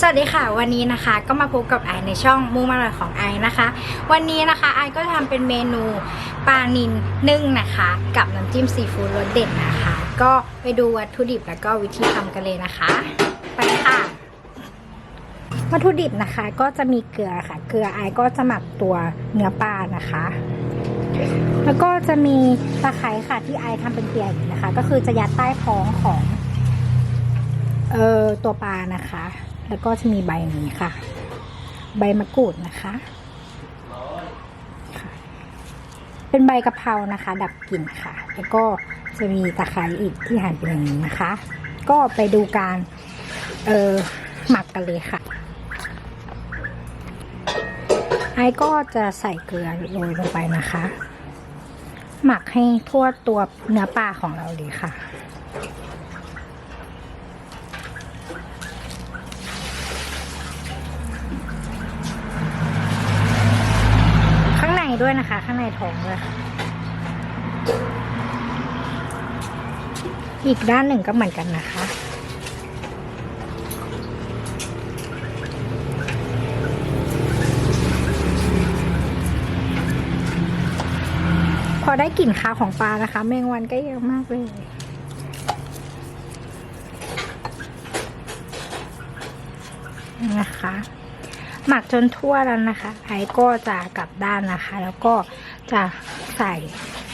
สวัสดีค่ะ วันนี้นะคะก็มาพบกับไอในช่องมุมอร่อยของไอนะคะ วันนี้นะคะไอก็ทำเป็นเมนูปลานิลนึ่งนะคะ กับน้ำจิ้มซีฟู้ดรสเด็ดนะคะ ก็ไปดูวัตถุดิบแล้วก็วิธีทำกันเลยนะคะ ไปค่ะ วัตถุดิบนะคะก็จะมีเกลือค่ะ เกลือไอก็จะหมักตัวเนื้อปลานะคะ แล้วก็จะมีตะไคร้ค่ะที่ไอทำเป็นเกลียอย่างนี้นะคะ ก็คือจะยัดใต้ท้องของเอ่อตัวปลานะคะ แล้วก็จะมีใบนี้ค่ะ ใบมะกรูดนะคะเป็นใบกะเพรานะคะ ดับกลิ่นค่ะ แล้วก็จะมีตะไคร้อีกที่หั่นเป็นอย่างนี้นะคะ ก็ไปดูการเออหมักกันเลยค่ะไอ้ก็จะใส่เกลือโรยลงไปนะคะ หมักให้ทั่วตัวเนื้อปลาของเราเลยค่ะ ข้างใน ด้วยนะคะ ข้างในท้องด้วยค่ะ อีกด้านหนึ่งก็เหมือนกันนะคะพอได้กลิ่นคาวของปลานะคะ แมงวันก็เยอะมากเลยนะคะ หมักจนทั่วแล้วนะคะไอ้ก็จะกลับด้านนะคะ แล้วก็จะใส่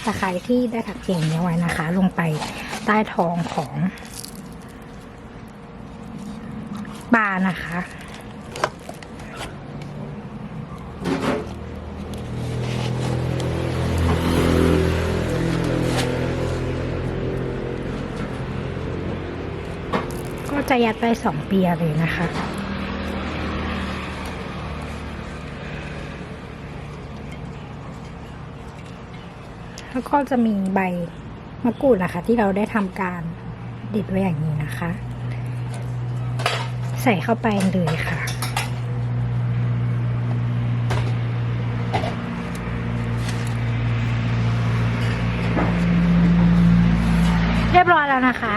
ตะไคร้ที่ได้ถักเสียงนี้ไว้นะคะ ลงไปใต้ท้องของปลานะคะก็จะยัดไปสองเปียเลยนะคะ แล้วก็จะมีใบมะกรูดนะคะ ที่เราได้ทำการเด็ดไว้อย่างนี้นะคะ ใส่เข้าไปเลยค่ะเรียบร้อยแล้วนะคะ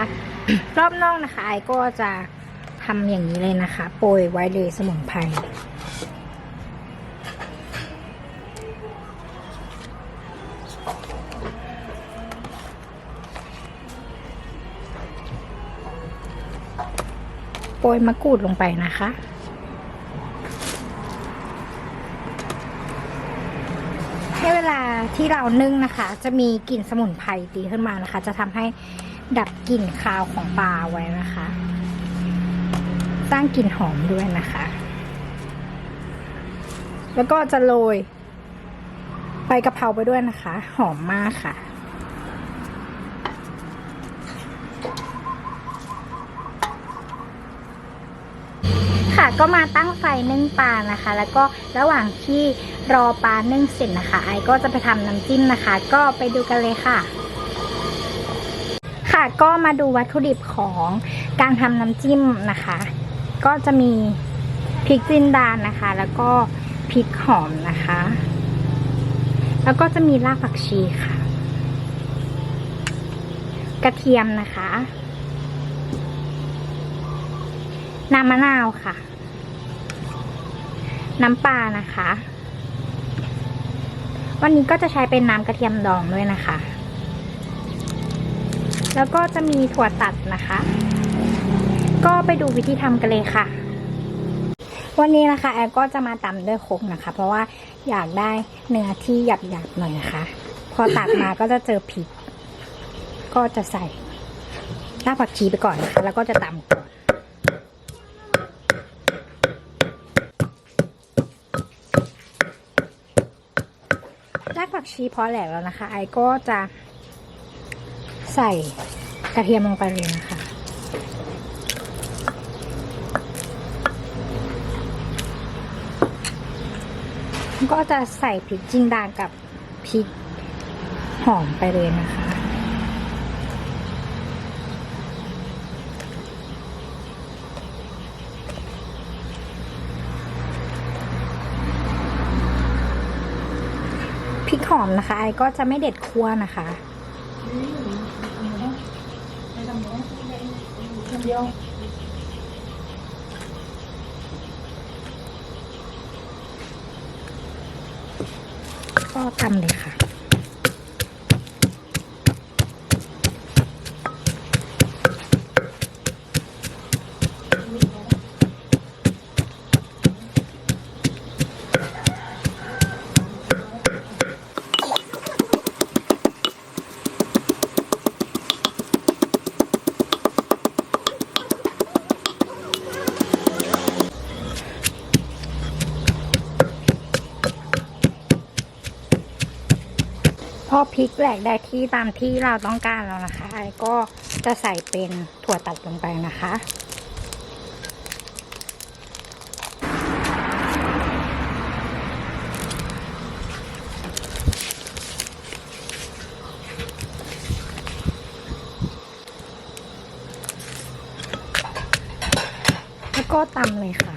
รอบนอกนะคะไอก็จะทำอย่างนี้เลยนะคะ โปรยไว้เลยสมุนไพร โปรยมะกรูดลงไปนะคะ ให้เวลาที่เรานึ่งนะคะ จะมีกลิ่นสมุนไพรตีขึ้นมานะคะ จะทำให้ดับกลิ่นคาวของปลาไว้นะคะ สร้างกลิ่นหอมด้วยนะคะ แล้วก็จะโรยใบกะเพราไปด้วยนะคะ หอมมากค่ะ ค่ะ ก็มาตั้งไฟนึ่งปลานะคะ แล้วก็ระหว่างที่รอปลานึ่งเสร็จนะคะ ไอก็จะไปทำน้ำจิ้มนะคะ ก็ไปดูกันเลยค่ะ ค่ะก็มาดูวัตถุดิบของการทำน้ำจิ้มนะคะ ก็จะมีพริกจินดานะคะ แล้วก็พริกหอมนะคะ แล้วก็จะมีรากผักชีค่ะ กระเทียมนะคะน้ำมะนาวค่ะ น้ำปลานะคะ วันนี้ก็จะใช้เป็นน้ำกระเทียมดองด้วยนะคะ แล้วก็จะมีถั่วตัดนะคะ ก็ไปดูวิธีทำกันเลยค่ะ วันนี้นะคะแอลก็จะมาตำด้วยคกนะคะ เพราะว่าอยากได้เนื้อที่หยาบๆหน่อยนะคะ พอตัดมาก็จะเจอพริกก็จะใส่รากผักชีไปก่อนนะคะ แล้วก็จะตำก่อน ราก ผักชีพอแหลกแล้วนะคะ ไอก็จะใส่กระเทียมลงไปเลยนะคะ ก็จะใส่พริกจินดากับพริกหอมไปเลยนะคะ อมนะคะไอก็จะไม่เด็ดคั่วนะคะก็ทำเลยค่ะ พอพริกแหลกได้ที่ตามที่เราต้องการแล้วนะคะไอ้ก็จะใส่เป็นถั่วตัดลงไปนะคะ แล้วก็ตำเลยค่ะ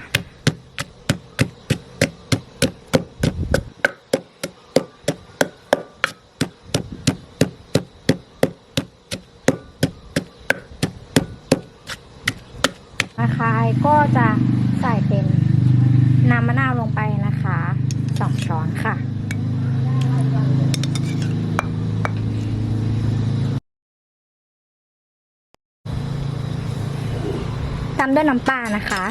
นะคะไอ้ก็จะใส่เป็นน้ำมะนาวลงไปนะคะสองช้อนค่ะ ตามด้วยน้ำปลานะคะ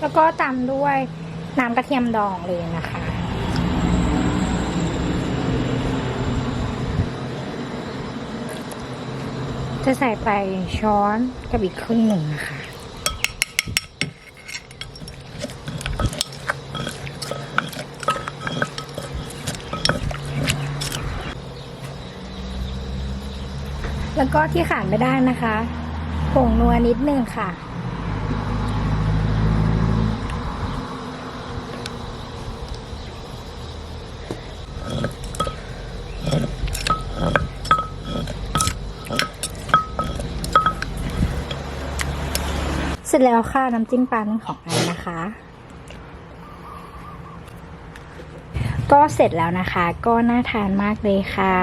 แล้วก็ตามด้วยน้ำกระเทียมดองเลยนะคะ จะใส่ไปช้อนกับอีกครึ่งหนึ่งนะคะแล้วก็ที่ขาดไม่ได้นะคะผงนัวนิดนึงค่ะ ร็จแล้วค่ะน้ำจิ้มปลานึ่งของไอนะคะ ก็เสร็จแล้วนะคะ ก็น่าทานมากเลยค่ะ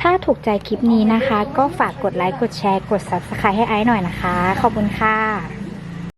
ถ้าถูกใจคลิปนี้นะคะ ก็ฝากกดไลค์ กดแชร์ กด subscribe ให้ไอซ์หน่อยนะคะ ขอบคุณค่ะ